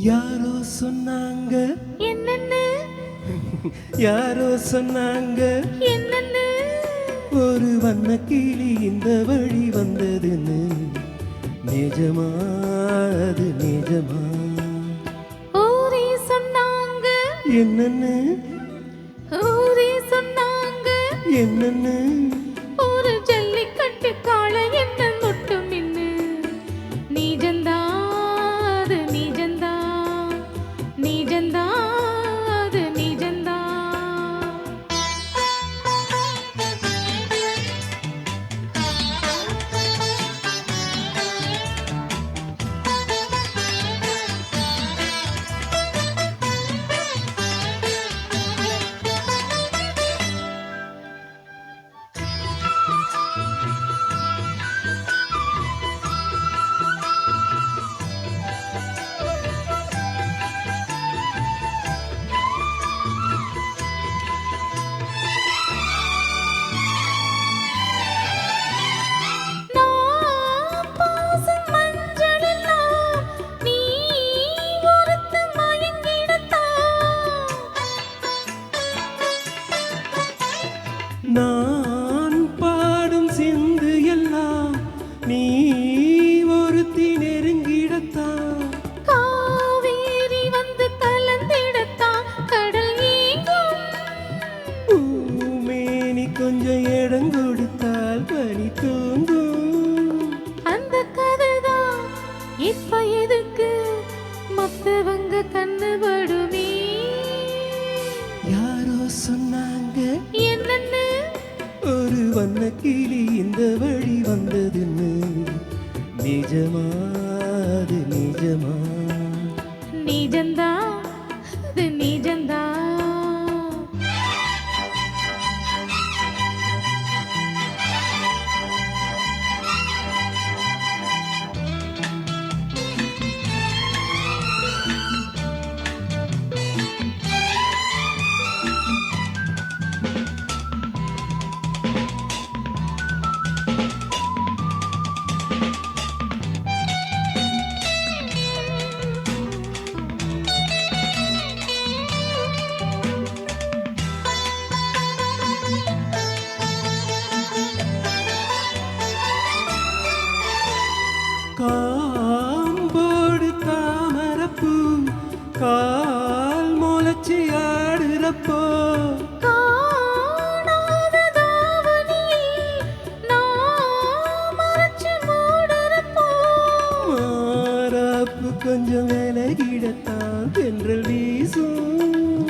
யாரோ சொன்னாங்க? என்னன்னு? யாரோ சொன்னாங்க? என்னன்னு? ஒரு வண்ண கிளி இந்த வழி வந்ததுன்னு. நிஜமா அது நிஜமா. ஊரே சொன்னாங்க. என்னன்னு? ஊரே சொன்னாங்க. என்னன்னு? ஒரு ஜல்லிக்கட்டு காளை என்ன வண்ண கிளி இந்த வழி வந்ததுன்னு. நிஜமா நிஜமா. நிஜந்தா அது நீஜந்தா. கால் முளைச்சி ஆடுறப்போ. கொஞ்சம் விலகிடத்தான் தென்றல் வீசும்.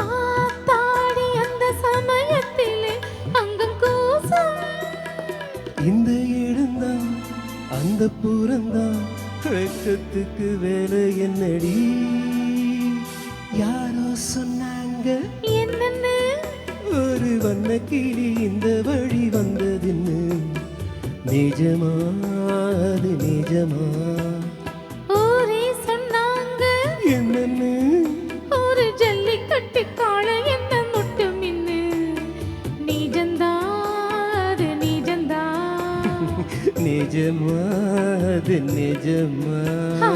ஆத்தாடி அந்த சமயத்திலே அங்கம் கூசும். இந்த இடம்தான் அந்த புறந்தான் வெக்கத்துக்கு வேலை என்னடி? யாரோ சொன்னாங்க? என்னன்னு? ஒரு வண்ண கிளி இந்த வழி வந்ததுன்னு. நிஜமா? அது நிஜமா? ஊரே சொன்னாங்க. என்னன்னு? ஒரு ஜல்லிக்கட்டு காளை என்ன மட்டும் மின்னு நீஜந்தா அது நீஜந்தா. நிஜமா? அது நிஜமா?